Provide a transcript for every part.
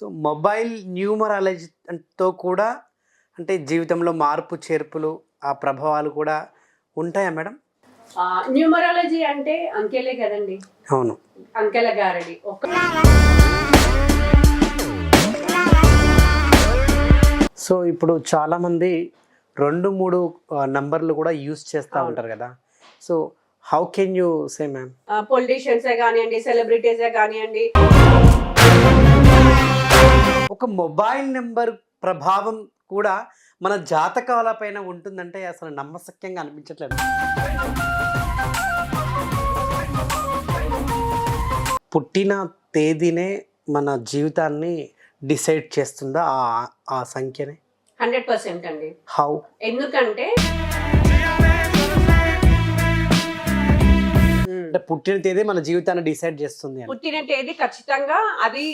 So mobile న్యూమరాలజీతో కూడా అంటే జీవితంలో మార్పు చేర్పులు ఆ ప్రభావాలు కూడా ఉంటాయా మేడం? న్యూమరాలజీ అంటే అంకెలే కదండి. అవును. అంకెల గారడి. ఒక సో ఇప్పుడు చాలామంది రెండు మూడు నంబర్లు కూడా యూస్ చేస్తూ. ఉంటారు కదా. So how can you say ma'am? పొలిటీషియన్సే కానివ్వండి సెలబ్రిటీసే కానివ్వండి. ఒక మొబైల్ నెంబర్ ప్రభావం కూడా మన జాతకాల పైన ఉంటుందంటే అసలు నమ్మశక్యంగా అనిపించట్లేదు. పుట్టిన తేదీనే మన జీవితాన్ని డిసైడ్ చేస్తుందా ఆ ఆ సంఖ్యనే? హండ్రెడ్ పర్సెంట్ అండి. హౌ ఎందుకంటే. అంటే పుట్టిన తేదీ మన జీవితాన్ని డిసైడ్ చేస్తుంది పుట్టిన తేదీ ఖచ్చితంగా అది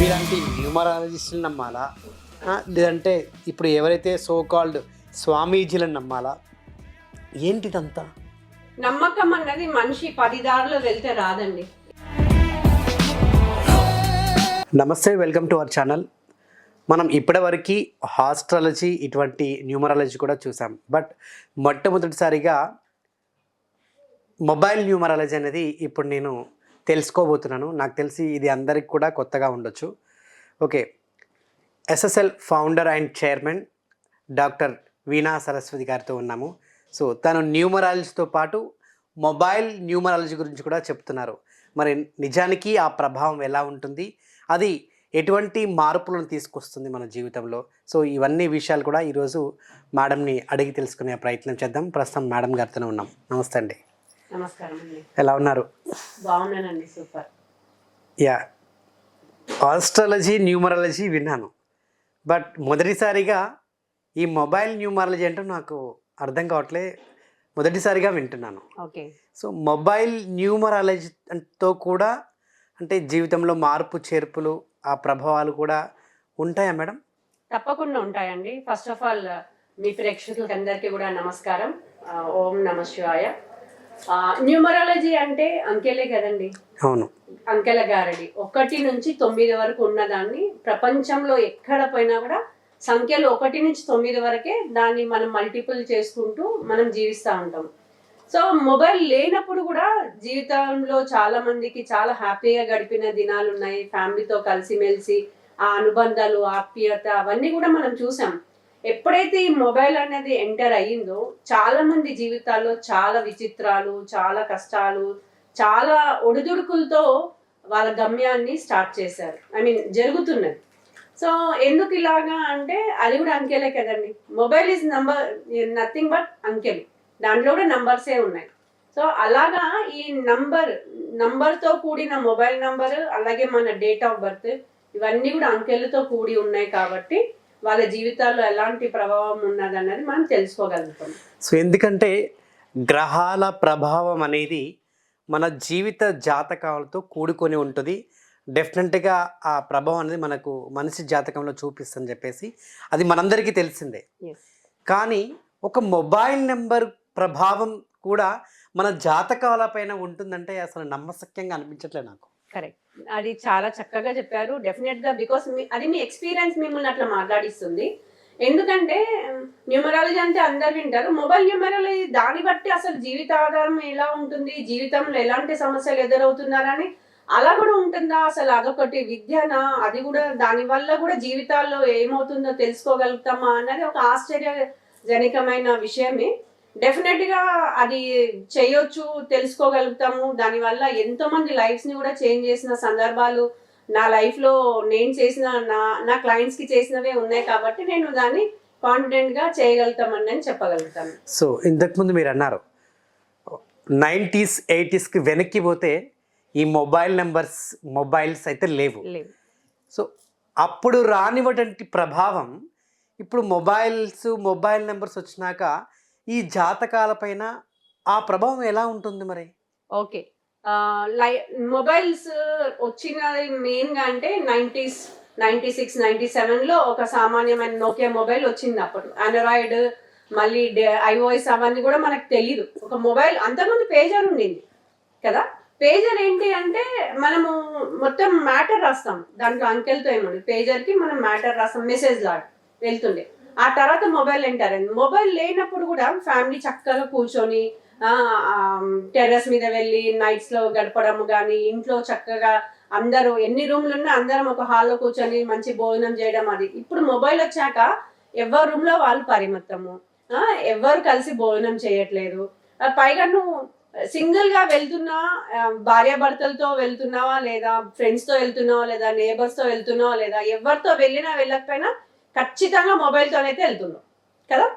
మీలాంటి న్యూమరాలజిస్టులు నమ్మాలా? లేదంటే ఇప్పుడు ఎవరైతే సో కాల్డ్ స్వామీజీలను నమ్మాలా? ఏంటిదంతా? నమ్మకం అన్నది మనిషి పది దారిలో వెళ్తే రాదండి. నమస్తే వెల్కమ్ టు అవర్ ఛానల్. మనం ఇప్పటివరకు హాస్ట్రాలజీ ఇటువంటి న్యూమరాలజీ కూడా చూసాం. బట్ మొట్టమొదటిసారిగా మొబైల్ న్యూమరాలజీ అనేది ఇప్పుడు నేను తెలుసుకోబోతున్నాను. నాకు తెలిసి ఇది అందరికి కూడా కొత్తగా ఉండొచ్చు. Okay. SSL founder and chairman doctor Veena Saraswati గారితో ఉన్నాము. సో తను న్యూమరాలజీతో పాటు మొబైల్ న్యూమరాలజీ గురించి కూడా చెప్తున్నారు. మరి నిజానికి ఆ ప్రభావం ఎలా ఉంటుంది? అది ఎటువంటి మార్పులను తీసుకొస్తుంది మన జీవితంలో? సో ఇవన్నీ విషయాలు కూడా ఈరోజు మేడంని అడిగి తెలుసుకునే ప్రయత్నం చేద్దాం. ప్రస్తుతం మేడం గారితోనే ఉన్నాం. నమస్తే అండి. నమస్కారం అండి. ఎలా ఉన్నారు? బాగున్నానండి సూపర్. యా ఆస్ట్రాలజీ న్యూమరాలజీ విన్నాను. బట్ మొదటిసారిగా ఈ మొబైల్ న్యూమరాలజీ అంటే నాకు అర్థం కావట్లే. మొదటిసారిగా వింటున్నాను. ఓకే. సో మొబైల్ న్యూమరాలజీతో కూడా అంటే జీవితంలో మార్పు చేర్పులు ఆ ప్రభావాలు కూడా ఉంటాయా మేడం? తప్పకుండా ఉంటాయండి. ఫస్ట్ ఆఫ్ ఆల్ మీ ప్రేక్షకులకి అందరికీ కూడా నమస్కారం. ఓం నమ శివాయ. న్యూమరాలజీ అంటే అంకెలే కదండి. అవును. అంకెల గారడి. ఒకటి నుంచి తొమ్మిది వరకు ఉన్నదాన్ని ప్రపంచంలో ఎక్కడ పోయినా కూడా సంఖ్యలు ఒకటి నుంచి తొమ్మిది వరకే దాన్ని మనం మల్టిపుల్ చేసుకుంటూ మనం జీవిస్తూ ఉంటాం. సో మొబైల్ లేనప్పుడు కూడా జీవితంలో చాలా మందికి చాలా హ్యాపీగా గడిపిన దినాలు ఉన్నాయి ఫ్యామిలీతో కలిసిమెలిసి ఆ అనుబంధాలు ఆప్యాయత అవన్నీ కూడా మనం చూసాం. ఎప్పుడైతే ఈ మొబైల్ అనేది ఎంటర్ అయ్యిందో చాలా మంది జీవితాల్లో చాలా విచిత్రాలు చాలా కష్టాలు చాలా ఒడిదుడుకులతో వాళ్ళ గమ్యాన్ని స్టార్ట్ చేశారు. ఐ మీన్ జరుగుతున్నది. సో ఎందుకు ఇలాగా అంటే అది కూడా అంకెలే కదండి. Mobile is number nothing but అంకెలు. దాంట్లో కూడా నంబర్సే ఉన్నాయి. సో అలాగా ఈ నంబర్ నంబర్తో కూడిన మొబైల్ నంబర్ అలాగే మన డేట్ ఆఫ్ బర్త్ ఇవన్నీ కూడా అంకెలతో కూడి ఉన్నాయి కాబట్టి వాళ్ళ జీవితాల్లో ఎలాంటి ప్రభావం ఉన్నది అన్నది మనం తెలుసుకోగలుగుతాం. సో ఎందుకంటే గ్రహాల ప్రభావం అనేది మన జీవిత జాతకాలతో కూడుకొని ఉంటుంది. డెఫినెట్గా ఆ ప్రభావం అనేది మనకు మనిషి జాతకంలో చూపిస్తుందని చెప్పేసి అది మనందరికీ తెలిసిందే. కానీ ఒక మొబైల్ నెంబర్ ప్రభావం కూడా మన జాతకాల పైన ఉంటుందంటే అసలు నమ్మశక్యంగా అనిపించట్లే నాకు. కరెక్ట్ అది చాలా చక్కగా చెప్పారు. డెఫినెట్గా బికాస్ అది మీ ఎక్స్పీరియన్స్ మిమ్మల్ని అట్లా మాట్లాడిస్తుంది. ఎందుకంటే న్యూమరాలజీ అంటే అందరు వింటారు. మొబైల్ న్యూమరాలజీ దాన్ని బట్టి అసలు జీవిత ఆధారం ఎలా ఉంటుంది? జీవితంలో ఎలాంటి సమస్యలు ఎదురవుతున్నారని అలా కూడా ఉంటుందా? అసలు అదొకటి విద్యనా? అది కూడా దాని వల్ల కూడా జీవితాల్లో ఏమవుతుందో తెలుసుకోగలుగుతామా? అన్నది ఒక ఆశ్చర్యజనకమైన విషయమే. డెఫినెట్గా అది చేయొచ్చు తెలుసుకోగలుగుతాము. దానివల్ల ఎంతో మంది లైఫ్స్ని కూడా చేంజ్ చేసిన సందర్భాలు నా లైఫ్లో నేను చేసిన నా నా క్లయింట్స్కి చేసినవే ఉన్నాయి కాబట్టి నేను దాన్ని కాన్ఫిడెంట్గా చేయగలుగుతామని నేను చెప్పగలుగుతాను. సో ఇంతకుముందు మీరు అన్నారు నైంటీస్ ఎయిటీస్కి వెనక్కి పోతే ఈ మొబైల్ నెంబర్స్ మొబైల్స్ అయితే లేవు. లేవు. సో అప్పుడు రానివ్వటువంటి ప్రభావం ఇప్పుడు మొబైల్స్ మొబైల్ నెంబర్స్ వచ్చినాక ఈ జాతకాల పైన ఆ ప్రభావం ఎలా ఉంటుంది మరి? ఓకే. లై మొబైల్స్ వచ్చినది మెయిన్గా అంటే నైంటీస్ నైంటీ సిక్స్ నైంటీ సెవెన్లో ఒక సామాన్యమైన నోకియా మొబైల్ వచ్చింది అప్పుడు. ఆండ్రాయిడ్ మళ్ళీ ఐఓఎస్ అవన్నీ కూడా మనకు తెలియదు ఒక మొబైల్ అంతకుముందు పేజర్ ఉండింది కదా? పేజర్ ఏంటి అంటే మనము మొత్తం మ్యాటర్ రాస్తాం. దాంట్లో అంకెలతో ఏముంది పేజర్కి మనం మ్యాటర్ రాస్తాం మెసేజ్ లాగా వెళ్తుండే. ఆ తర్వాత మొబైల్ అంటారండి మొబైల్ లేనప్పుడు కూడా ఫ్యామిలీ చక్కగా కూర్చొని టెర్రస్ మీద వెళ్ళి నైట్స్లో గడపడం కానీ ఇంట్లో చక్కగా అందరూ ఎన్ని రూమ్లు ఉన్నా అందరం ఒక హాల్లో కూర్చొని మంచి భోజనం చేయడం అది. ఇప్పుడు మొబైల్ వచ్చాక ఎవరి రూమ్లో వాళ్ళు పరిమితము ఎవరు కలిసి భోజనం చేయట్లేదు. పైగా నువ్వు సింగిల్గా వెళ్తున్నా భార్యాభర్తలతో వెళ్తున్నావా లేదా ఫ్రెండ్స్తో వెళ్తున్నావా లేదా నేబర్స్తో వెళ్తున్నావా లేదా ఎవరితో వెళ్ళినా వెళ్ళకపోయినా ఖచ్చితంగా మొబైల్తోనైతే వెళ్తున్నాం. కదా?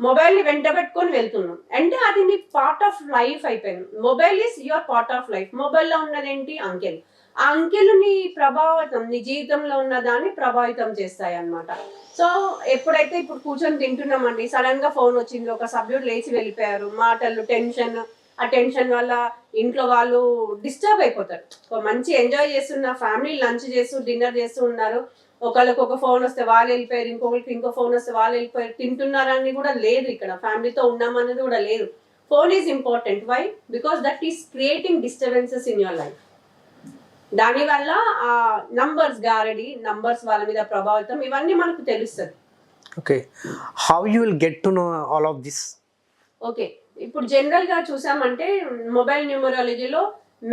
మొబైల్ని వెంటబెట్టుకొని వెంట పెట్టుకొని వెళ్తున్నాం. అంటే అది నీ పార్ట్ ఆఫ్ లైఫ్ అయిపోయింది. Mobile is your part of life మొబైల్లో ఉన్నదేంటి అంకెల్. ఆ అంకెలు నీ ప్రభావితం నీ జీవితంలో ఉన్న దాన్ని ప్రభావితం చేస్తాయి అనమాట సో ఎప్పుడైతే ఇప్పుడు కూర్చొని తింటున్నామండి సడన్గా ఫోన్ వచ్చింది ఒక సభ్యుడు లేచి వెళ్ళిపోయారు మాటలు టెన్షన్ ఆ టెన్షన్ వల్ల ఇంట్లో వాళ్ళు డిస్టర్బ్ అయిపోతారు. మంచి ఎంజాయ్ చేస్తున్న ఫ్యామిలీ లంచ్ చేస్తూ డిన్నర్ చేస్తూ ఉన్నారు. ఒకళ్ళకి ఒక ఫోన్ వస్తే వాళ్ళు వెళ్ళిపోయారు ఇంకొకరికి ఇంకో ఫోన్ వస్తే వాళ్ళు వెళ్ళిపోయారు. తింటున్నారని కూడా లేదు ఇక్కడ. ఫ్యామిలీతో ఉన్నామనేది కూడా లేదు. Phone is important why because that is creating disturbances in your life దానివల్ల ఆ నంబర్స్ గారడి నంబర్స్ వాళ్ళ మీద ప్రభావితం ఇవన్నీ మనకు తెలుస్తుంది. Okay how you will get to know all of this okay ఇప్పుడు జనరల్గా చూసామంటే మొబైల్ న్యూమరాలజీలో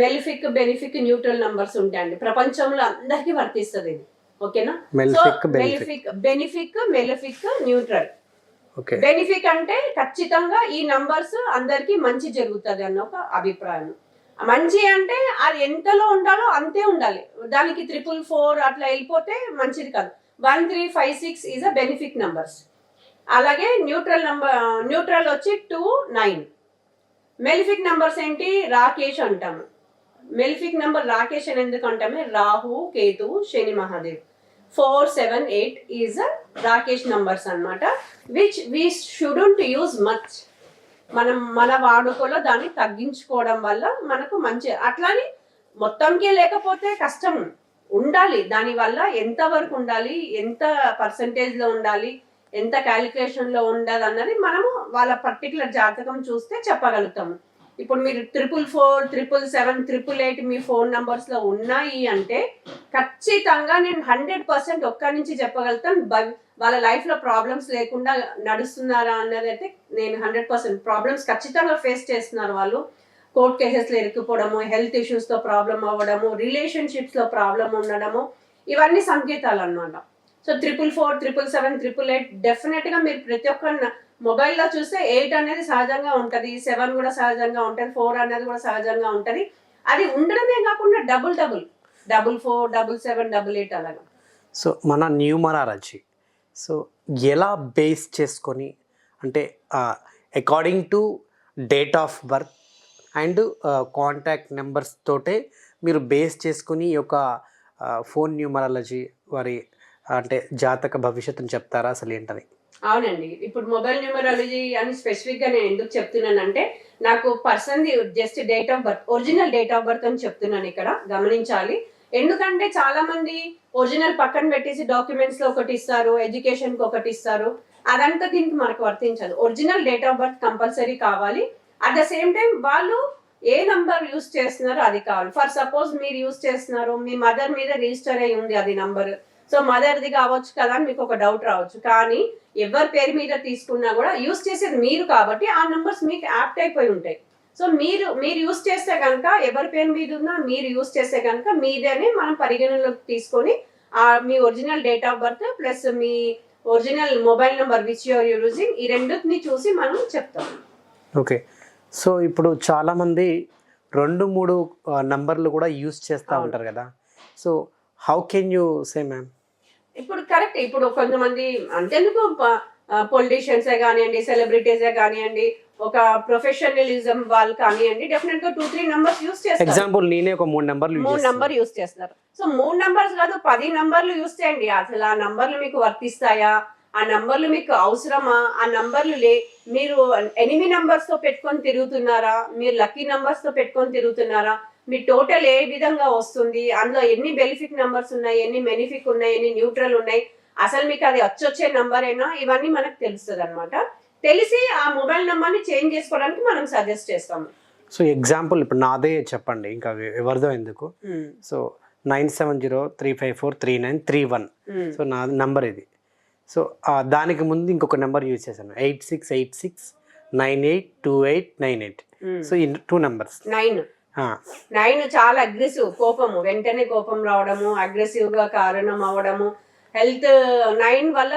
మెలిఫిక్ బెనిఫిక్ న్యూట్రల్ నంబర్స్ ఉంటాయండి. ప్రపంచంలో అందరికీ వర్తిస్తుంది ఇది. ఓకేనా? Malefic benefic malefic benefic malefic neutral benefic అంటే ఖచ్చితంగా ఈ నంబర్స్ అందరికి మంచి జరుగుతుంది అన్న ఒక అభిప్రాయం. మంచి అంటే అది ఎంతలో ఉండాలో అంతే ఉండాలి. దానికి త్రిపుల్ ఫోర్ అట్లా వెళ్ళిపోతే మంచిది కాదు. One three five six is a benefic numbers అలాగే న్యూట్రల్ నంబర్ న్యూట్రల్ వచ్చి టూ నైన్ మెలిఫిక్ నంబర్స్ ఏంటి? రాకేష్ అంటాము. మెలిఫిక్ నంబర్ రాకేష్ అని ఎందుకు అంటామే? Rahu Ketu Shani Mahadev. Four seven eight is Rakesh numbers అన్నమాట which we shouldn't use much మనం మన వాడుకలో దాన్ని తగ్గించుకోవడం వల్ల మనకు మంచి అట్లాని మొత్తంకే లేకపోతే కష్టం ఉండాలి. దానివల్ల ఎంతవరకు ఎంత వరకు ఉండాలి ఎంత పర్సంటేజ్లో ఉండాలి ఎంత క్యాలిక్యులేషన్లో ఉండాలి అన్నది మనము వాళ్ళ పర్టికులర్ జాతకం చూస్తే చెప్పగలుగుతాము ఇప్పుడు మీరు triple four triple seven triple eight మీ ఫోన్ నంబర్స్లో ఉన్నాయి అంటే ఖచ్చితంగా నేను హండ్రెడ్ పర్సెంట్ ఒక్కరి నుంచి చెప్పగలుగుతాను. వాళ్ళ లైఫ్లో ప్రాబ్లమ్స్ లేకుండా నడుస్తున్నారా అన్నది అయితే నేను హండ్రెడ్ పర్సెంట్ ప్రాబ్లమ్స్ ఖచ్చితంగా ఫేస్ చేస్తున్నారు వాళ్ళు. కోర్ట్ కేసెస్లో ఇరుక్కుపోవడము హెల్త్ ఇష్యూస్తో ప్రాబ్లం అవ్వడము రిలేషన్షిప్స్లో ప్రాబ్లం ఉండడము ఇవన్నీ సంకేతాలు అన్నమాట so triple four triple seven triple eight డెఫినెట్గా మీరు ప్రతి ఒక్క మొబైల్లో చూస్తే ఎయిట్ అనేది సహజంగా ఉంటుంది సెవెన్ కూడా సహజంగా ఉంటుంది ఫోర్ అనేది కూడా సహజంగా ఉంటుంది. అది ఉండడమే కాకుండా double double double four double seven double eight అలాగా. సో మన న్యూమరాలజీ సో ఎలా బేస్ చేసుకొని అంటే according to date of birth and contact numbers తోటే మీరు బేస్ చేసుకుని ఈ యొక్క ఫోన్ న్యూమరాలజీ వారి అంటే జాతక భవిష్యత్తును చెప్తారా అసలు ఏంటని అవునండి. ఇప్పుడు మొబైల్ న్యూమరాలజీ అని స్పెసిఫిక్గా నేను ఎందుకు చెప్తున్నానంటే నాకు person just date of birth original date of birth అని చెప్తున్నాను ఇక్కడ గమనించాలి. ఎందుకంటే చాలా మంది ఒరిజినల్ పక్కన పెట్టేసి డాక్యుమెంట్స్లో ఒకటి ఇస్తారు ఎడ్యుకేషన్కి ఒకటి ఇస్తారు అదంతా దీనికి మనకు వర్తించదు. Original date of birth compulsory కావాలి. అట్ ద సేమ్ టైం వాళ్ళు ఏ నంబర్ యూస్ చేస్తున్నారో అది కావాలి. ఫర్ సపోజ్ మీరు యూస్ చేస్తున్నారు మీ మదర్ మీద రిజిస్టర్ అయి ఉంది అది నంబర్. సో మదర్ది కావచ్చు కదా అని మీకు ఒక డౌట్ రావచ్చు. కానీ ఎవరి పేరు మీద తీసుకున్నా కూడా యూస్ చేసేది మీరు కాబట్టి ఆ నంబర్స్ మీకు యాప్ట్ అయిపోయి ఉంటాయి. సో మీరు మీరు యూస్ చేస్తే కనుక ఎవరి పేరు మీద ఉన్నా మీరు యూస్ చేస్తే కనుక మీదేనే మనం పరిగణనలోకి తీసుకొని ఆ మీ original date of birth plus me original mobile number which you're using ఈ రెండుని చూసి మనం చెప్తాం. ఓకే సో ఇప్పుడు చాలామంది రెండు మూడు నంబర్లు కూడా యూస్ చేస్తూ. ఉంటారు కదా. So how can you say ma'am ఇప్పుడు కరెక్ట్ ఇప్పుడు కొంతమంది అంతెందుకు? పొలిటీషియన్సే కానివ్వండి సెలబ్రిటీసే కానివ్వండి ఒక ప్రొఫెషనలిజం వాళ్ళు కానివ్వండి డెఫినెట్గా టూ త్రీ నంబర్స్ యూస్ చేస్తారు. ఎగ్జాంపుల్ నేనే ఒక మూడు నెంబర్లు మూడు నంబర్ యూస్ చేస్తున్నారు. సో మూడు నంబర్స్ కాదు పది నంబర్లు యూస్ చేయండి. అసలు ఆ నంబర్లు మీకు వర్తిస్తాయా? ఆ నంబర్లు మీకు అవసరమా? ఆ నంబర్లు లే మీరు ఎనిమిది నంబర్స్తో పెట్టుకొని తిరుగుతున్నారా? మీరు లక్కీ నంబర్స్తో పెట్టుకొని తిరుగుతున్నారా? మీ టోటల్ ఏ విధంగా వస్తుంది? అందులో ఎన్ని బెనిఫిక్ నంబర్స్ ఉన్నాయి? ఎన్ని బెనిఫిక్ ఉన్నాయి? ఎన్ని న్యూట్రల్ ఉన్నాయి? అసలు మీకు అది వచ్చొచ్చే నంబర్ అయినా ఇవన్నీ మనకు తెలుస్తుంది అనమాట తెలిసి ఆ మొబైల్ నంబర్ని చేంజ్ చేసుకోవడానికి మనం సజెస్ట్ చేస్తాము. సో ఎగ్జాంపుల్ ఇప్పుడు నాదే చెప్పండి. ఇంకా ఎవరిదో ఎందుకు? So nine seven zero three five four three nine three one. So నా నంబర్ ఇది. సో దానికి ముందు ఇంకొక నెంబర్ యూజ్ చేశాను. Eight six eight six nine eight two eight nine eight. So ఈ టూ నెంబర్స్. నైన్. నైన్ చాలా aggressive కోపము. వెంటనే కోపం రావడము అగ్రెసివ్గా కారణం అవ్వడము. హెల్త్ నైన్ వల్ల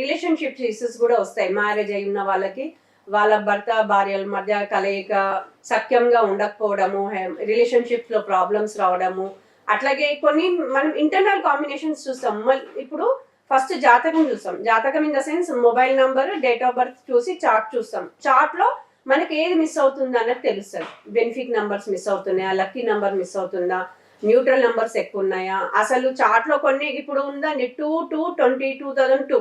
రిలేషన్షిప్ ఇష్యూస్ కూడా వస్తాయి. మ్యారేజ్ అయి ఉన్న వాళ్ళకి వాళ్ళ భర్త భార్యల మధ్య కలయిక సఖ్యంగా ఉండకపోవడము రిలేషన్షిప్లో ప్రాబ్లమ్స్ రావడము. అట్లాగే కొన్ని మనం ఇంటర్నల్ కాంబినేషన్స్ చూస్తాం. మళ్ళీ ఇప్పుడు ఫస్ట్ జాతకం చూస్తాం. జాతకం in the sense mobile number date of birth చూసి చార్ట్ చూస్తాం. చార్ట్లో మనకి ఏది మిస్ అవుతుంది అన్నది తెలుస్తుంది. బెనిఫిక్ నంబర్స్ మిస్ అవుతున్నాయా? లక్కీ నంబర్ మిస్ అవుతుందా? న్యూట్రల్ నంబర్స్ ఎక్కువ ఉన్నాయా? అసలు చార్ట్లో కొన్ని ఇప్పుడు ఉందండి. Two two twenty two thousand two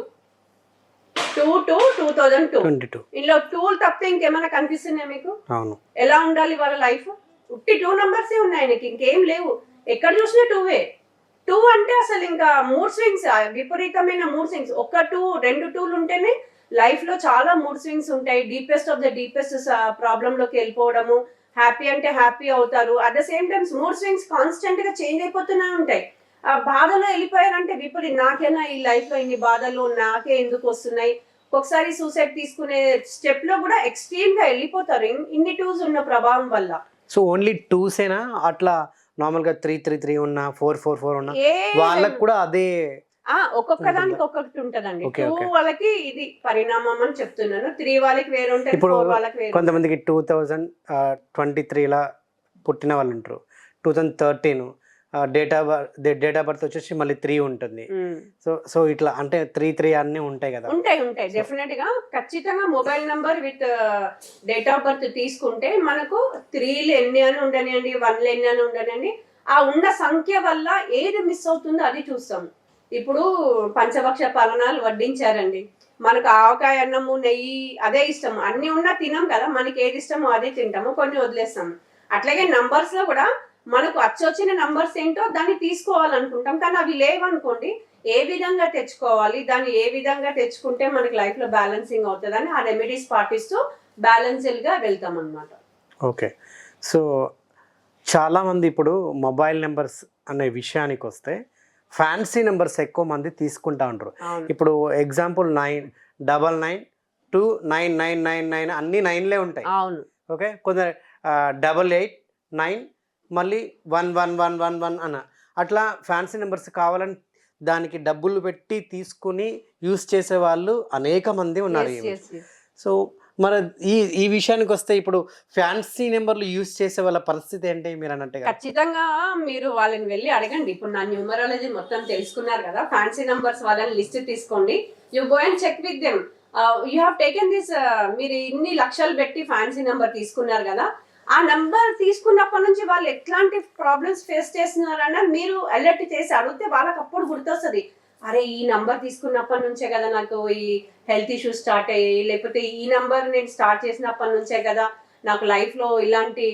two two two thousand two twenty two ఇందులో టూలు తప్పితే ఇంకేమైనా కనిపిస్తున్నాయా మీకు? అవును. ఎలా ఉండాలి వాళ్ళ లైఫ్ ఉట్టి టూ నంబర్సే ఉన్నాయి ఆయనకి ఇంకేం లేవు. ఎక్కడ చూసినా టూవే టూ అంటే అసలు ఇంకా మూడ్ స్వింగ్స్ విపరీతమైన మూడ్ స్వింగ్స్ ఒక టూ రెండు టూలు ఉంటేనే లైఫ్లో చాలా మూడ్ స్వింగ్స్ ఉంటాయి. డీపెస్ట్ ఆఫ్ ద డీపెస్ట్ ప్రాబ్లమ్లోకి వెళ్ళిపోవడము హ్యాపీ అంటే హ్యాపీ అవుతారు. At the same times mood swings కాన్స్టెంట్గా చేంజ్ అయిపోతూనే ఉంటాయి. ఆ బాధలో వెళ్ళిపోయారంటే విపరీత నాకేనా ఈ లైఫ్లో ఇన్ని బాధలు నాకే ఎందుకు వస్తున్నాయి? ఒకసారి సూసైడ్ తీసుకునే స్టెప్లో కూడా ఎక్స్ట్రీమ్గా వెళ్ళిపోతారు. ఇన్- ఇన్ని టూస్ ఉన్న ప్రభావం వల్ల. సో ఓన్లీ టూసేనా అట్లా నార్మల్గా త్రీ త్రీ త్రీ ఉన్నా ఫోర్ ఫోర్ ఫోర్ ఉన్నా వాళ్ళకు కూడా అదే ఒక్కొక్క దానికి ఒక్కొక్కటి ఉంటదండి. టూ. వాళ్ళకి ఇది పరిణామం అని చెప్తున్నాను. త్రీ వాళ్ళకి వేరు ఉంటుంది ఇప్పుడు వాళ్ళకి వేరు కొంతమందికి టూ థౌజండ్ ట్వంటీ త్రీలా పుట్టిన వాళ్ళు ఉంటారు. Two thousand thirteen date of date of birth వచ్చేసి మళ్ళీ త్రీ ఉంటుంది. సో సో ఇట్లా అంటే త్రీ త్రీ అన్నీ ఉంటాయి కదా. ఉంటాయి ఉంటాయి. డెఫినెట్గా ఖచ్చితంగా mobile number with date of birth తీసుకుంటే మనకు త్రీలు ఎన్ని అని ఉండనివ్వండి వన్లు ఎన్ని అని ఉండనివ్వండి ఆ ఉన్న సంఖ్య వల్ల ఏది మిస్ అవుతుందో అది చూస్తాం ఇప్పుడు పంచభక్ష పలనాలు వడ్డించారండి. మనకు ఆవకాయ అన్నము నెయ్యి అదే ఇష్టం. అన్ని ఉన్నా తినం కదా మనకి ఏది ఇష్టమో అదే తింటాము కొన్ని వదిలేస్తాము. అట్లాగే నంబర్స్లో కూడా మనకు అచ్చొచ్చిన నంబర్స్ ఏంటో దాన్ని తీసుకోవాలనుకుంటాం. కానీ అవి లేవనుకోండి ఏ విధంగా తెచ్చుకోవాలి దాన్ని ఏ విధంగా తెచ్చుకుంటే మనకి లైఫ్లో బ్యాలెన్సింగ్ అవుతుందని ఆ రెమెడీస్ పాటిస్తూ బ్యాలెన్స్డ్గా వెళ్తాం అనమాట ఓకే. సో చాలామంది ఇప్పుడు మొబైల్ నెంబర్స్ అనే విషయానికి వస్తే ఫ్యాన్సీ నెంబర్స్ ఎక్కువ మంది తీసుకుంటా ఉంటారు. ఇప్పుడు example nine double nine two nine nine nine nine అన్ని నైన్లే ఉంటాయి. అవును. ఓకే కొందరు డబల్ ఎయిట్ నైన్ మళ్ళీ one one one one one అన్న. అట్లా ఫ్యాన్సీ నెంబర్స్ కావాలని దానికి డబ్బులు పెట్టి తీసుకుని యూస్ చేసే వాళ్ళు అనేక మంది ఉన్నారు. సో మరి ఈ ఈ విషయానికి వస్తే ఇప్పుడు ఫ్యాన్సీ నెంబర్లు యూస్ చేసే వాళ్ళ పరిస్థితి ఏంటి మీరు అన్నట్టుగా? ఖచ్చితంగా మీరు వాళ్ళని వెళ్ళి అడగండి. ఇప్పుడు నా న్యూమరాలజీ మొత్తం తెలుసుకున్నారు కదా ఫ్యాన్సీ నెంబర్స్ వాళ్ళని లిస్ట్ తీసుకోండి. You go and check with them. You have taken this మీరు ఇన్ని లక్షలు పెట్టి ఫ్యాన్సీ నెంబర్ తీసుకున్నారు కదా ఆ నంబర్ తీసుకున్నప్పటి నుంచి వాళ్ళు ఎట్లాంటి ప్రాబ్లమ్స్ ఫేస్ చేస్తున్నారన్న మీరు అలర్ట్ చేసి అడిగితే వాళ్ళకి అప్పుడు గుర్తొస్తుంది. అరే ఈ నంబర్ తీసుకున్నప్పటి నుంచే కదా నాకు ఈ హెల్త్ ఇష్యూస్ స్టార్ట్ అయ్యాయి లేకపోతే ఈ నంబర్ నేను స్టార్ట్ చేసినప్పటి నుంచే కదా నాకు లైఫ్లో ఇలాంటి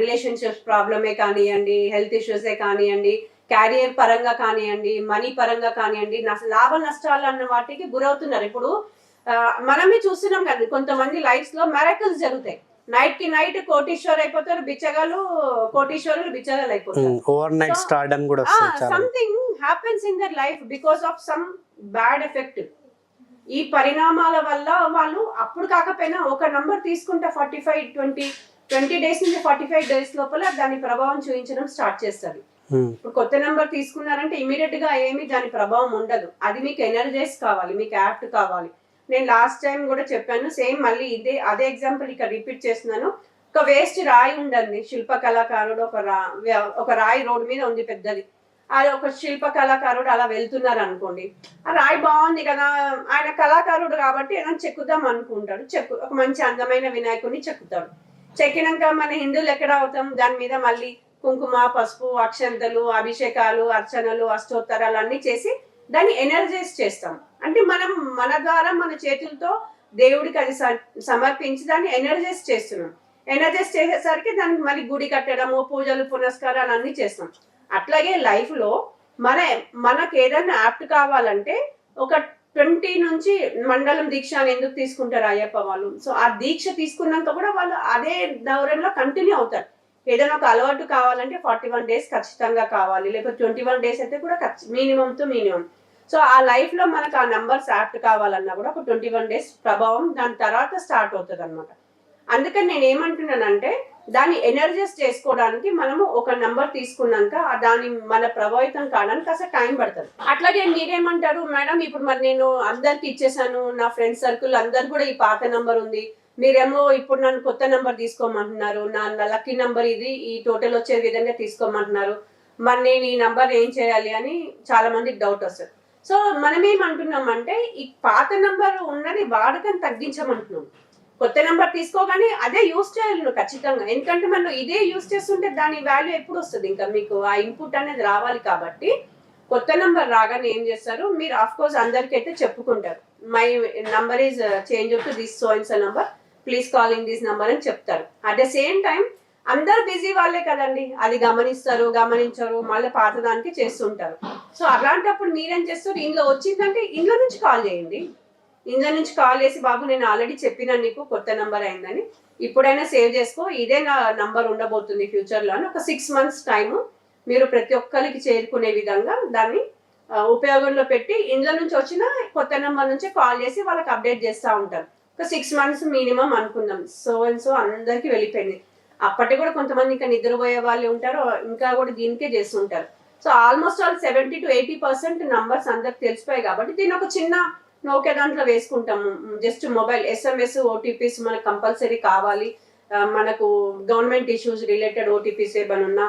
రిలేషన్షిప్స్ ప్రాబ్లమే కానివ్వండి హెల్త్ ఇష్యూసే కానివ్వండి క్యారియర్ పరంగా కానివ్వండి మనీ పరంగా కానివ్వండి నా లాభ నష్టాలు అన్న వాటికి గురవుతున్నారు. ఇప్పుడు మనమే చూస్తున్నాం కదా కొంతమంది లైఫ్స్లో మెరకల్స్ జరుగుతాయి. నైట్కి నైట్ కోటీశ్వర్ అయిపోతారు బిచ్చగాలు కోటీశ్వరులు బిచ్చగాలు అయిపోతారు. ఓవర్ నైట్ So, స్టార్డమ్ కూడా వస్తుంది చాలా. Something happens in their life because of some bad effect ఈ పరిణామాల వల్ల వాళ్ళు అప్పుడు కాకపోయినా ఒక నంబర్ తీసుకుంటే forty five twenty twenty days నుంచి ఫార్టీ ఫైవ్ డేస్ లోపల దాని ప్రభావం చూపించడం స్టార్ట్ చేస్తారు. ఇప్పుడు కొత్త నెంబర్ తీసుకున్నారంటే ఇమీడియట్గా ఏమి దాని ప్రభావం ఉండదు. అది మీకు ఎనర్జైజ్ కావాలి మీకు యాప్ట్ కావాలి. నేను లాస్ట్ టైం కూడా చెప్పాను సేమ్ మళ్ళీ ఇదే అదే ఎగ్జాంపుల్ ఇక్కడ రిపీట్ చేస్తున్నాను. ఒక వేస్ట్ రాయి ఉండండి శిల్ప కళాకారుడు ఒక రా ఒక రాయి రోడ్డు మీద ఉంది పెద్దది. అది ఒక శిల్ప కళాకారుడు అలా వెళ్తున్నారు అనుకోండి. ఆ రాయి బాగుంది కదా ఆయన కళాకారుడు కాబట్టి ఏదైనా చెక్కుదాం అనుకుంటాడు. చెక్కు ఒక మంచి అందమైన వినాయకుడిని చెక్కుతాడు. చెక్కినాక మన హిందువులు ఎక్కడ అవుతాం? దాని మీద మళ్ళీ కుంకుమ పసుపు అక్షంతలు అభిషేకాలు అర్చనలు అష్టోత్తరాలు అన్ని చేసి దాన్ని ఎనర్జైజ్ చేస్తాం. అంటే మనం మన ద్వారా మన చేతులతో దేవుడికి అది స- సమర్పించి దాన్ని ఎనర్జైజ్ చేస్తున్నాం. ఎనర్జైజ్ చేసేసరికి దానికి మళ్ళీ గుడి కట్టడము పూజలు పునస్కారాలు అన్ని చేస్తాం అట్లాగే లైఫ్లో మన మనకు ఏదైనా యాప్ట్ కావాలంటే ఒక ట్వంటీ నుంచి మండలం దీక్ష అని ఎందుకు తీసుకుంటారు అయ్యప్ప వాళ్ళు? సో ఆ దీక్ష తీసుకున్నాక కూడా వాళ్ళు అదే దౌర్యంలో కంటిన్యూ అవుతారు. ఏదైనా ఒక అలవాటు కావాలంటే ఫార్టీ వన్ డేస్ ఖచ్చితంగా కావాలి. లేకపోతే ట్వంటీ వన్ డేస్ అయితే కూడా మినిమం టు మినిమం సో ఆ లైఫ్లో మనకు ఆ నెంబర్స్ యాప్ట్ కావాలన్నా కూడా ఒక ట్వంటీ వన్ డేస్ ప్రభావం దాని తర్వాత స్టార్ట్ అవుతుంది అనమాట అందుకని నేను ఏమంటున్నానంటే దాన్ని ఎనర్జైజ్ చేసుకోవడానికి మనము ఒక నంబర్ తీసుకున్నాక దాని మన ప్రభావితం కావడానికి కాస్త టైం పడుతుంది. అట్లాగే మీరేమంటారు మేడం ఇప్పుడు మరి నేను అందరికి ఇచ్చేసాను నా ఫ్రెండ్ సర్కిల్ అందరు కూడా ఈ పాత నంబర్ ఉంది. మీరేమో ఇప్పుడు నన్ను కొత్త నంబర్ తీసుకోమంటున్నారు నా లక్కీ నంబర్ ఇది ఈ టోటల్ వచ్చే విధంగా తీసుకోమంటున్నారు. మరి నేను ఈ నంబర్ ఏం చేయాలి అని చాలా మందికి డౌట్ వస్తుంది. సో మనం ఏమంటున్నామంటే ఈ పాత నంబర్ ఉన్నది వాడకం తగ్గించమంటున్నాం. కొత్త నెంబర్ తీసుకోగానే అదే యూస్ చేయాలి నువ్వు ఖచ్చితంగా. ఎందుకంటే మనం ఇదే యూస్ చేస్తుంటే దాని వాల్యూ ఎప్పుడు వస్తుంది ఇంకా మీకు ఆ ఇన్పుట్ అనేది రావాలి కాబట్టి కొత్త నెంబర్ రాగానే ఏం చేస్తారు? మీరు ఆఫ్ కోర్స్ అందరికీ అయితే చెప్పుకుంటారు. My number is change to this so ఇన్స్ number. Please calling this number అని చెప్తారు. అట్ ద సేమ్ టైం అందరు బిజీ వాళ్ళే కదండి. అది గమనిస్తారు గమనించరు మళ్ళీ పాతదానికి చేస్తుంటారు. సో అలాంటప్పుడు మీరేం చేస్తారు? ఇంట్లో వచ్చిందంటే ఇంట్లో నుంచి కాల్ చేయండి. ఇంట్లో నుంచి కాల్ చేసి బాబు నేను ఆల్రెడీ చెప్పినా నీకు కొత్త నంబర్ అయిందని. ఇప్పుడైనా సేవ్ చేసుకో. ఇదే నా నంబర్ ఉండబోతుంది ఫ్యూచర్లో అని ఒక సిక్స్ మంత్స్ టైము మీరు ప్రతి ఒక్కరికి చేరుకునే విధంగా దాన్ని ఉపయోగంలో పెట్టి ఇంట్లో నుంచి వచ్చిన కొత్త నెంబర్ నుంచి కాల్ చేసి వాళ్ళకి అప్డేట్ చేస్తూ ఉంటారు. ఒక సిక్స్ మంత్స్ మినిమం అనుకుందాం. సో అండ్ సో అందరికీ వెళ్ళిపోయింది. అప్పటి కూడా కొంతమంది ఇంకా నిద్రపోయే వాళ్ళు ఉంటారు ఇంకా కూడా దీనికే చేస్తుంటారు. So almost all seventy to eighty percent numbers అందరికి తెలిసిపోయాయి కాబట్టి దీన్ని ఒక చిన్న నోకే దాంట్లో వేసుకుంటాము. జస్ట్ మొబైల్ ఎస్ఎంఎస్ ఓటీపీస్ మనకు కంపల్సరీ కావాలి. మనకు గవర్నమెంట్ ఇష్యూస్ రిలేటెడ్ ఓటీపీస్ ఏమైనా ఉన్నా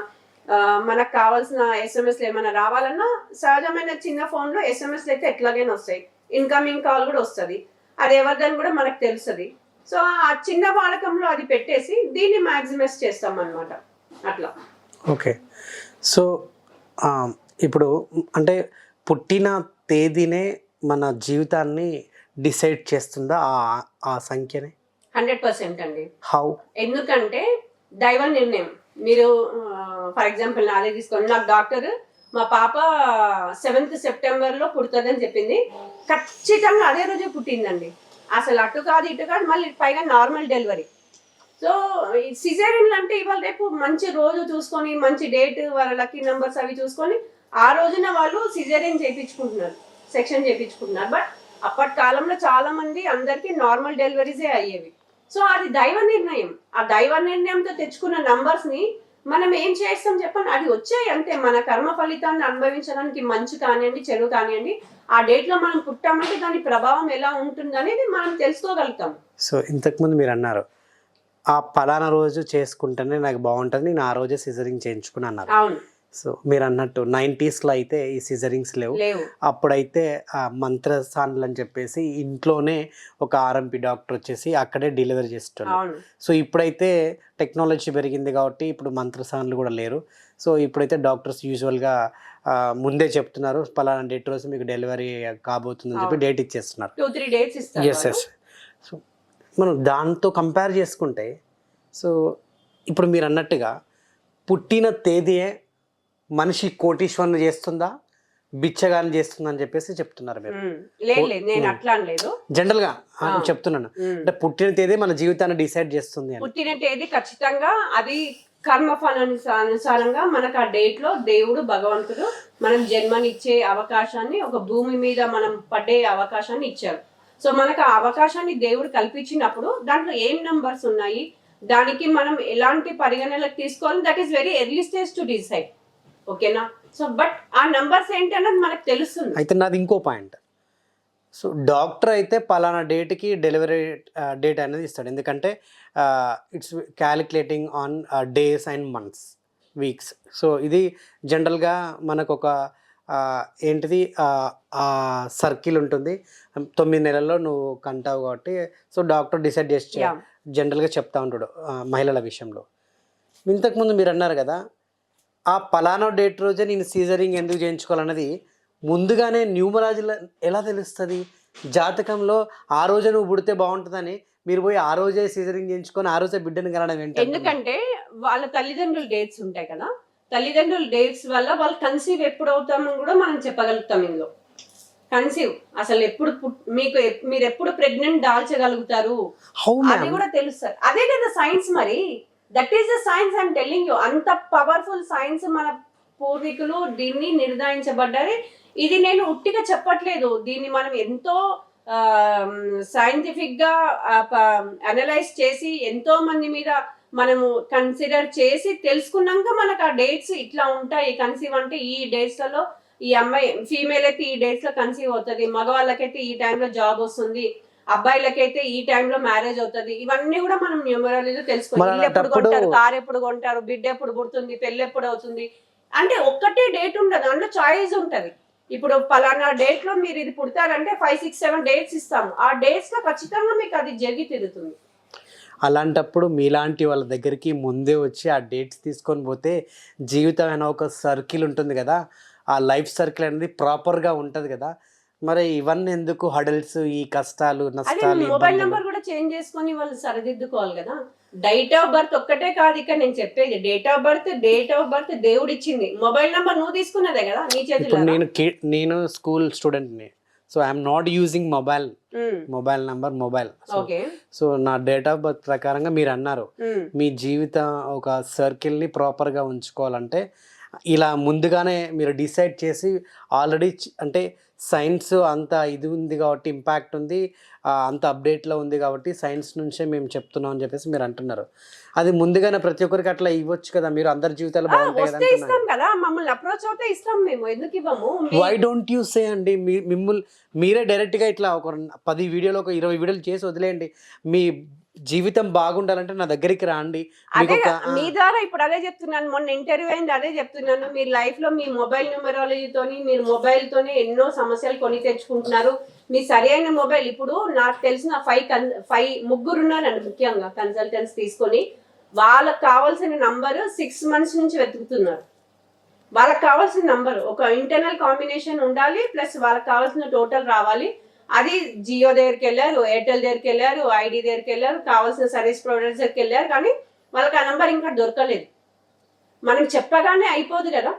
మనకు కావాల్సిన ఎస్ఎంఎస్ ఏమైనా రావాలన్నా సహజమైన చిన్న ఫోన్లో ఎస్ఎంఎస్ అయితే ఎట్లాగైనా వస్తాయి. ఇన్కమింగ్ కాల్ కూడా వస్తుంది. అది ఎవరిదని కూడా మనకు తెలుస్తుంది. సో ఆ చిన్న వాడకంలో అది పెట్టేసి దీన్ని మ్యాక్సిమైజ్ చేస్తాం అనమాట అట్లా. ఓకే. సో ఇప్పుడు అంటే పుట్టిన తేదీనే మన జీవితాన్ని డిసైడ్ చేస్తుందా ఆ ఆ సంఖ్యని? హండ్రెడ్ పర్సెంట్ అండి. హౌ ఎందుకంటే దైవ నిర్ణయం. మీరు ఫర్ ఎగ్జాంపుల్ నాదే తీసుకోండి. నాకు డాక్టర్ మా పాప సెవెంత్ సెప్టెంబర్లో పుడుతుందని చెప్పింది. ఖచ్చితంగా అదే రోజే పుట్టిందండి. అసలు అటు కాదు ఇటు కాదు మళ్ళీ పైగా నార్మల్ డెలివరీ సో సిజేరియన్ అంటే ఇవాళ రేపు మంచి రోజు చూసుకొని మంచి డేట్ వాళ్ళ లక్కీ నెంబర్స్ అవి చూసుకొని ఆ రోజున వాళ్ళు సిజేరియన్ చేయించుకుంటున్నారు సెక్షన్ చేయించుకుంటున్నారు. బట్ అప్పటి కాలంలో చాలా మంది అందరికీ నార్మల్ డెలివరీసే అయ్యేవి. సో అది దైవ నిర్ణయం. ఆ దైవ నిర్ణయంతో తెచ్చుకున్న నంబర్స్ని మనం ఏం చేస్తాం చెప్పండి? అది వచ్చాయి అంతే. మన కర్మ ఫలితాన్ని అనుభవించడానికి మంచి కానివ్వండి చెడు కానివ్వండి ఆ డేట్లో మనం పుట్టామంటే దాని ప్రభావం ఎలా ఉంటుంది అనేది మనం తెలుసుకోగలుగుతాం. సో ఇంతకుముందు మీరు అన్నారు ఆ పలానా రోజు చేసుకుంటేనే నాకు బాగుంటుంది నేను ఆ రోజే సిజరింగ్ చేయించుకుని అన్నారు. అవును. సో మీరు అన్నట్టు 90s లో అయితే ఈ సిజరింగ్స్ లేవు. అప్పుడైతే ఆ మంత్రస్థానులు అని చెప్పేసి ఇంట్లోనే ఒక ఆర్ఎంపి డాక్టర్ వచ్చేసి అక్కడే డెలివరీ అవును. సో ఇప్పుడైతే టెక్నాలజీ పెరిగింది కాబట్టి ఇప్పుడు మంత్రస్థానులు కూడా లేరు. సో ఇప్పుడైతే డాక్టర్స్ యూజువల్గా ముందే చెప్తున్నారు పలానా డేట్ రోజు మీకు డెలివరీ కాబోతుందని చెప్పి. డేట్ ఇచ్చేస్తున్నారు. టూ త్రీ డేట్స్ ఇస్తారు ఎస్ ఎస్ సో మనం దాంతో కంపేర్ చేసుకుంటే సో ఇప్పుడు మీరు అన్నట్టుగా పుట్టిన తేదీయే మనిషి కోటీశ్వరుని చేస్తుందా బిచ్చగాని చేస్తుందా అని చెప్పేసి చెప్తున్నారు మీరు. నేను అట్లా జనరల్గా ఆ. చెప్తున్నాను. అంటే పుట్టిన తేదీ మన జీవితాన్ని డిసైడ్ చేస్తుంది పుట్టిన తేదీ ఖచ్చితంగా అది కర్మఫల అనుసారంగా మనకు ఆ డేట్లో దేవుడు భగవంతుడు మనం జన్మనిచ్చే అవకాశాన్ని ఒక భూమి మీద మనం పడే అవకాశాన్ని ఇచ్చారు. సో మనకు ఆ అవకాశాన్ని దేవుడు కల్పించినప్పుడు దాంట్లో ఏం నంబర్స్ ఉన్నాయి? దానికి మనం ఎలాంటి పరిగణనలకు తీసుకోవాలి? That is very early stage to decide ఓకేనా సో బట్ ఆ నంబర్స్ ఏంటి అన్నది మనకు తెలుస్తుంది. అయితే నాది ఇంకో పాయింట్ సో డాక్టర్ అయితే పలానా డేట్కి డెలివరీ డేట్ అనేది ఇస్తాడు. ఎందుకంటే it's calculating on days and months weeks. So ఇది జనరల్గా మనకు ఒక ఏంటిది సర్కిల్ ఉంటుంది. తొమ్మిది నెలల్లో నువ్వు కంటావు కాబట్టి సో డాక్టర్ డిసైడ్ చేసి. జనరల్గా చెప్తా ఉంటాడు మహిళల విషయంలో. ఇంతకుముందు మీరు అన్నారు కదా ఆ పలానా డేట్ రోజే నేను సీజరింగ్ ఎందుకు చేయించుకోవాలన్నది ముందుగానే న్యూమరాజుల ఎలా తెలుస్తుంది? జాతకంలో ఆ రోజే నువ్వు పుడితే బాగుంటుందని మీరు పోయి ఆ రోజే సీజరింగ్ చేయించుకొని ఆ రోజే బిడ్డను కనడం ఏంటి ఎందుకంటే వాళ్ళ తల్లిదండ్రుల డేట్స్ ఉంటాయి కదా తల్లిదండ్రుల డేట్స్ వల్ల వాళ్ళు కన్సీవ్ ఎప్పుడు అవుతామని కూడా మనం చెప్పగలుగుతాం ఇందులో. కన్సీవ్ అసలు ఎప్పుడు మీకు మీరు ఎప్పుడు ప్రెగ్నెంట్ దాల్చగలుగుతారు? అది కూడా తెలుస్తారు అదే కదా సైన్స్ మరి. That is the science I'm telling you అంత పవర్ఫుల్ సైన్స్ మన పూర్వీకులు దీన్ని నిర్ధారించబడ్డారు. ఇది నేను ఉట్టిగా చెప్పట్లేదు. దీన్ని మనం ఎంతో సైంటిఫిక్గా అనలైజ్ చేసి ఎంతో మంది మీద మనము కన్సిడర్ చేసి తెలుసుకున్నాక మనకు ఆ డేట్స్ ఇట్లా ఉంటాయి కన్సీవ్ అంటే ఈ డేట్స్లలో ఈ అమ్మాయి ఫీమేల్ అయితే ఈ డేట్స్లో కన్సీవ్ అవుతుంది మగవాళ్ళకైతే ఈ టైంలో జాబ్ వస్తుంది అబ్బాయిలకైతే ఈ టైంలో మ్యారేజ్ అవుతుంది. ఇవన్నీ కూడా మనం న్యూమరాలజీలో తెలుసుకోవాలి. ఇల్లు ఎప్పుడు కొంటారు కార్ ఎప్పుడు కొంటారు బిడ్డ ఎప్పుడు పుడుతుంది పెళ్ళి ఎప్పుడు అవుతుంది? అంటే ఒక్కటే డేట్ ఉండదు అందులో చాయిస్ ఉంటది. ఇప్పుడు పలానా డేట్లో మీరు ఇది పుడతారంటే ఫైవ్ సిక్స్ సెవెన్ డేట్స్ ఇస్తాము. ఆ డేట్స్లో ఖచ్చితంగా మీకు అది జరిగి తిరుగుతుంది అలాంటప్పుడు మీలాంటి వాళ్ళ దగ్గరికి ముందే వచ్చి ఆ డేట్స్ తీసుకొని పోతే జీవితం అనే ఒక సర్కిల్ ఉంటుంది కదా. ఆ లైఫ్ సర్కిల్ అనేది ప్రాపర్గా ఉంటుంది కదా. మరి ఇవన్నీ ఎందుకు హడల్స్ ఈ కష్టాలు నష్టాలు మొబైల్? నెంబర్ కూడా చేంజ్ చేసుకొని వాళ్ళు సరిదిద్దుకోవాలి కదా. డేట్ ఆఫ్ బర్త్ ఒక్కటే కాదు ఇక్కడ నేను చెప్పేది. Date of birth date of birth దేవుడు ఇచ్చింది మొబైల్ నెంబర్ నువ్వు తీసుకున్నదే కదా నీ ఇప్పుడు చేతిలో నేను కి- నేను స్కూల్ స్టూడెంట్ని so I'm not using mobile mobile number mobile okay so నా డేట్ ఆఫ్ బర్త్ ప్రకారంగా మీరు అన్నారు. మీ జీవిత ఒక సర్కిల్ని ప్రాపర్గా ఉంచుకోవాలంటే ఇలా ముందుగానే మీరు డిసైడ్ చేసి ఆల్రెడీ అంటే సైన్స్ అంత ఇది ఉంది కాబట్టి ఇంపాక్ట్ ఉంది. అంత అప్డేట్లో ఉంది కాబట్టి సైన్స్ నుంచే మేము చెప్తున్నాం అని చెప్పేసి మీరు అంటున్నారు. అది ముందుగానే ప్రతి ఒక్కరికి అట్లా ఇవ్వచ్చు కదా మీరు అందరి జీవితాలు బాగుంటాయి కదా ఇస్తాం మమ్మల్ని అప్రోచ్ అవుతే ఇస్తాం మేము ఎందుకు ఇవ్వము? మీ- వై డోంట్ యూ సే అండి మీ మిమ్మల్ని మీరే డైరెక్ట్గా ఇట్లా ఒక పది వీడియోలు ఒక ఇరవై వీడియోలు చేసి వదిలేయండి. మీ జీవితం బాగుండాలంటే నా దగ్గరికి రండి. అదే మీ ద్వారా ఇప్పుడు అదే చెప్తున్నాను మొన్న ఇంటర్వ్యూ అయింది అదే చెప్తున్నాను మీరు లైఫ్లో మీ మొబైల్ న్యూమరాలజీతోని మీరు మొబైల్ తోని ఎన్నో సమస్యలు కొని తెచ్చుకుంటున్నారు. మీ సరైన మొబైల్ ఇప్పుడు నాకు తెలిసిన ఫైవ్ కన్ ఫైవ్ ముగ్గురు ఉన్నారండి ముఖ్యంగా కన్సల్టెంట్స్ తీసుకొని. వాళ్ళకి కావాల్సిన నంబర్ సిక్స్ మంత్స్ నుంచి వెతుకుతున్నారు. వాళ్ళకి కావాల్సిన నంబర్ ఒక ఇంటర్నల్ కాంబినేషన్ ఉండాలి ప్లస్ వాళ్ళకి కావాల్సిన టోటల్ రావాలి. అది జియో దగ్గరికి వెళ్ళారు ఎయిర్టెల్ దగ్గరికి వెళ్ళారు ఐడి దగ్గరికి వెళ్ళారు కావాల్సిన సర్వీస్ ప్రొవైడర్స్ దగ్గరికి వెళ్ళారు కానీ వాళ్ళకి ఆ నెంబర్ ఇంకా దొరకలేదు. మనం చెప్పగానే అయిపోదు కదా.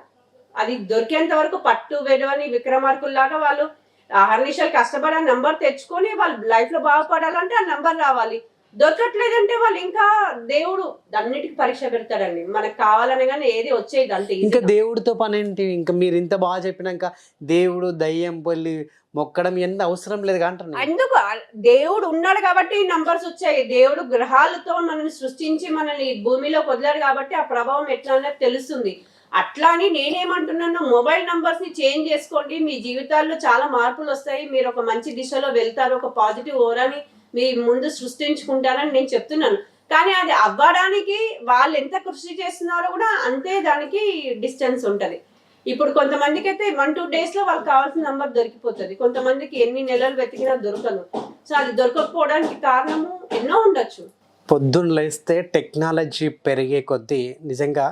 అది దొరికేంత వరకు పట్టు వెడవని విక్రమార్కుల్లాగా వాళ్ళు అహర్నిశలు కష్టపడి ఆ నెంబర్ తెచ్చుకొని వాళ్ళు లైఫ్లో బాగుపడాలంటే ఆ నెంబర్ రావాలి. దొరకట్లేదంటే వాళ్ళు ఇంకా దేవుడు అన్నిటికి పరీక్ష పెడతాడండి. మనకు కావాలనగానే ఏది వచ్చేది అంతే ఇంకా దేవుడితో పని ఏంటి? ఇంకా మీరు ఇంత బాగా చెప్పినాక దేవుడు దయ్యం పల్లి మొక్కడం ఎంత అవసరం లేదు అంటారు ఎందుకు దేవుడు ఉన్నాడు కాబట్టి నంబర్స్ వచ్చాయి. దేవుడు గ్రహాలతో మనల్ని సృష్టించి మనల్ని భూమిలో వదిలాడు కాబట్టి ఆ ప్రభావం ఎట్లా అనేది తెలుస్తుంది. అట్లా అని నేనేమంటున్నాను మొబైల్ నంబర్స్ని చేంజ్ చేసుకోండి. మీ జీవితాల్లో చాలా మార్పులు వస్తాయి. మీరు ఒక మంచి దిశలో వెళ్తారు. ఒక పాజిటివ్ ఓరాని మీ ముందు సృష్టించుకుంటారని నేను చెప్తున్నాను. కానీ అది అవ్వడానికి వాళ్ళు ఎంత కృషి చేస్తున్నారో కూడా అంతే దానికి డిస్టెన్స్ ఉంటది. ఇప్పుడు కొంతమందికి అయితే వన్ టూ డేస్లో వాళ్ళకి కావాల్సిన నంబర్ దొరికిపోతుంది. కొంతమందికి ఎన్ని నెలలు వెతికినా దొరకదు. సో అది దొరకకపోవడానికి కారణము ఎన్నో ఉండొచ్చు. పొద్దున్న లేస్తే టెక్నాలజీ పెరిగే కొద్దీ నిజంగా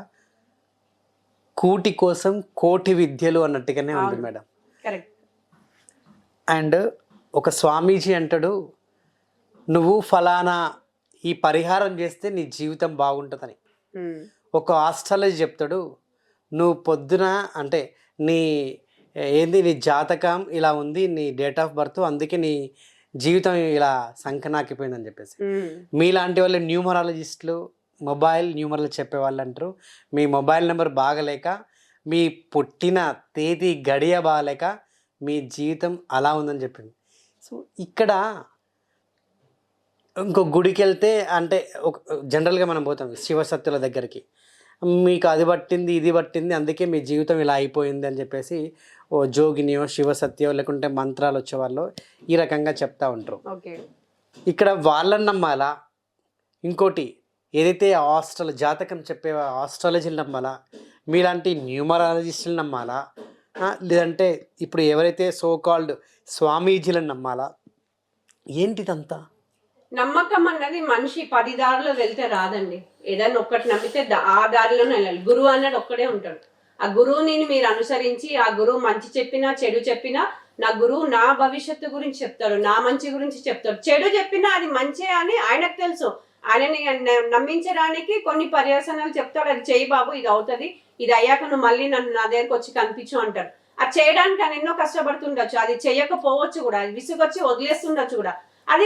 కూటి కోసం కోటి విద్యలు అన్నట్టుగానే ఉంది. మేడం. కరెక్ట్. అండ్ ఒక స్వామీజీ అంటాడు నువ్వు ఫలానా ఈ పరిహారం చేస్తే నీ జీవితం బాగుంటుందని. ఒక ఆస్ట్రాలజీ చెప్తాడు నువ్వు పొద్దున అంటే నీ ఏంది నీ జాతకం ఇలా ఉంది నీ డేట్ ఆఫ్ బర్త్ అందుకే నీ జీవితం ఇలా సంకనాకిపోయిందని చెప్పేసి. మీలాంటి వాళ్ళు న్యూమరాలజిస్టులు మొబైల్ న్యూమరాలజీ చెప్పే వాళ్ళు అంటారు. మీ మొబైల్ నెంబర్ బాగలేక మీ పుట్టిన తేదీ గడియ బాగలేక మీ జీవితం అలా ఉందని చెప్పింది. సో ఇక్కడ ఇంకో గుడికి వెళ్తే అంటే ఒక జనరల్గా మనం పోతాం శివసత్తుల దగ్గరికి. మీకు అది పట్టింది ఇది పట్టింది అందుకే మీ జీవితం ఇలా అయిపోయింది అని చెప్పేసి ఓ జోగినియో శివసత్యో లేకుంటే మంత్రాలు వచ్చేవాళ్ళు ఈ రకంగా చెప్తా ఉంటారు. ఓకే. ఇక్కడ వాళ్ళని నమ్మాలా? ఇంకోటి ఏదైతే హాస్టల్ జాతకం చెప్పే ఆస్ట్రాలజీని నమ్మాలా? మీలాంటి న్యూమరాలజిస్టులు నమ్మాలా? లేదంటే ఇప్పుడు ఎవరైతే సో కాల్డ్ స్వామీజీలను నమ్మాలా? ఏంటిదంతా? నమ్మకం అన్నది మనిషి పది దారిలో వెళ్తే రాదండి. ఏదైనా ఒక్కటి నమ్మితే ఆ దారిలోనే వెళ్ళాలి. గురువు అన్నాడు ఒక్కడే ఉంటాడు. ఆ గురువుని మీరు అనుసరించి ఆ గురువు మంచి చెప్పినా చెడు చెప్పినా నా గురువు నా భవిష్యత్తు గురించి చెప్తాడు నా మంచి గురించి చెప్తాడు. చెడు చెప్పినా అది మంచి అని ఆయనకు తెలుసు. ఆయనని నమ్మించడానికి కొన్ని పర్యాసనాలు చెప్తాడు. అది చేయి బాబు ఇది అవుతుంది. ఇది అయ్యాక నువ్వు మళ్ళీ నన్ను నా దగ్గరకు వచ్చి కనిపించు అంటాడు. అది చేయడానికి ఆయన ఎన్నో కష్టపడుతుండొచ్చు. అది చేయకపోవచ్చు కూడా. అది విసుగొచ్చి వదిలేస్తుండొచ్చు కూడా. అది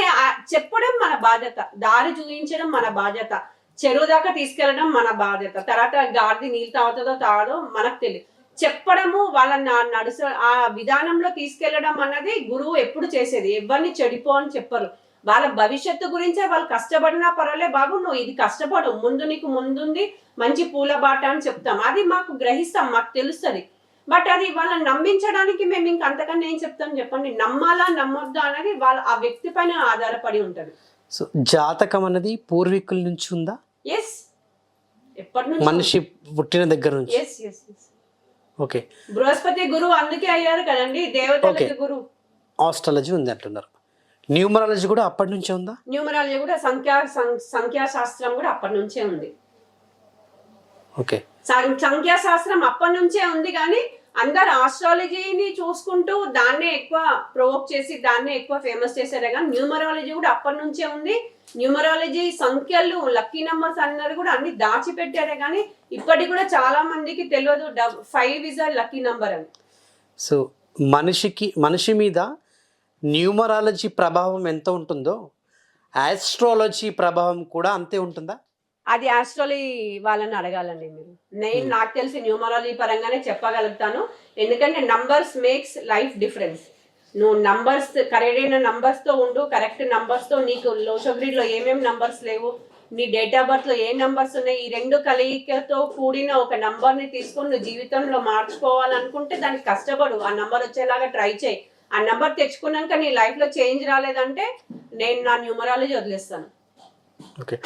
చెప్పడం మన బాధ్యత దారి చూపించడం మన బాధ్యత చెరువు దాకా తీసుకెళ్ళడం మన బాధ్యత. తర్వాత గాడిది నీళ్ళు తాగుతుందో తాగదో మనకు తెలియదు చెప్పడము వాళ్ళ నా- నడుస ఆ విధానంలో తీసుకెళ్ళడం అన్నది గురువు ఎప్పుడు చేసేది. ఎవరిని చెడిపో అని చెప్పరు. వాళ్ళ భవిష్యత్తు గురించే వాళ్ళు కష్టపడినా పర్వాలే బాబు నువ్వు ఇది కష్టపడు. ముందు నీకు ముందుంది మంచి పూల బాట అని చెప్తాం. అది మాకు గ్రహిస్తాం మాకు తెలుస్తుంది. బట్ అది వాళ్ళని నమ్మించడానికి మేము ఇంక అంతకన్నా ఏం చెప్తాం చెప్పండి. నమ్మాలా నమ్మొద్దా అనేది వాళ్ళ ఆ వ్యక్తి పైన ఆధారపడి ఉంటుంది. సో జాతకం అనేది పూర్వీకుల నుంచి ఉందా? ఎస్ ఎప్పటి నుంచి మనిషి పుట్టిన దగ్గర నుంచి? ఎస్ ఎస్ ఓకే బృహస్పతి గురువు అందుకే అయ్యారు కదండి. దేవతలకి. గురువు. ఆస్ట్రాలజీ ఉంది అంటున్నారు. న్యూమరాలజీ కూడా అప్పటి నుంచే ఉందా? న్యూమరాలజీ కూడా సంఖ్యా సంఖ్యాశాస్త్రం కూడా అప్పటి నుంచే ఉంది. ఓకే సంఖ్యాశాస్త్రం అప్పటి నుంచే ఉంది కానీ అందరు ఆస్ట్రాలజీని చూసుకుంటూ దాన్నే ఎక్కువ ప్రొవోక్ చేసి దాన్నే ఎక్కువ ఫేమస్ చేశారే కానీ న్యూమరాలజీ కూడా అప్పటి నుంచే ఉంది. న్యూమరాలజీ సంఖ్యలు లక్కీ నెంబర్స్ అన్నది కూడా అన్ని దాచిపెట్టారే కానీ ఇప్పటికి కూడా చాలా మందికి తెలియదు. Five is a lucky number అని. సో మనిషికి మనిషి మీద న్యూమరాలజీ ప్రభావం ఎంత ఉంటుందో ఆస్ట్రాలజీ ప్రభావం కూడా అంతే ఉంటుందా? అది ఆస్ట్రాలజీ వాళ్ళని అడగాలండి మీరు. నేను నాకు తెలిసి న్యూమరాలజీ పరంగానే చెప్పగలుగుతాను. ఎందుకంటే నంబర్స్ మేక్స్ లైఫ్ డిఫరెన్స్ నువ్వు నంబర్స్ కరెక్ట్ అయిన numbers తో ఉండు కరెక్ట్తో నీకు లోషోగ్రీడ్లో ఏమేమి నంబర్స్ లేవు నీ డేట్ ఆఫ్ బర్త్లో ఏ నంబర్స్ ఉన్నాయి ఈ రెండు కలయికతో కూడిన ఒక నంబర్ని తీసుకొని నువ్వు జీవితంలో మార్చుకోవాలనుకుంటే దానికి కష్టపడు. ఆ నంబర్ వచ్చేలాగా ట్రై చేయి. ఆ నంబర్ తెచ్చుకున్నాక నీ లైఫ్లో చేంజ్ రాలేదంటే నేను నా న్యూమరాలజీ వదిలేస్తాను. ఓకే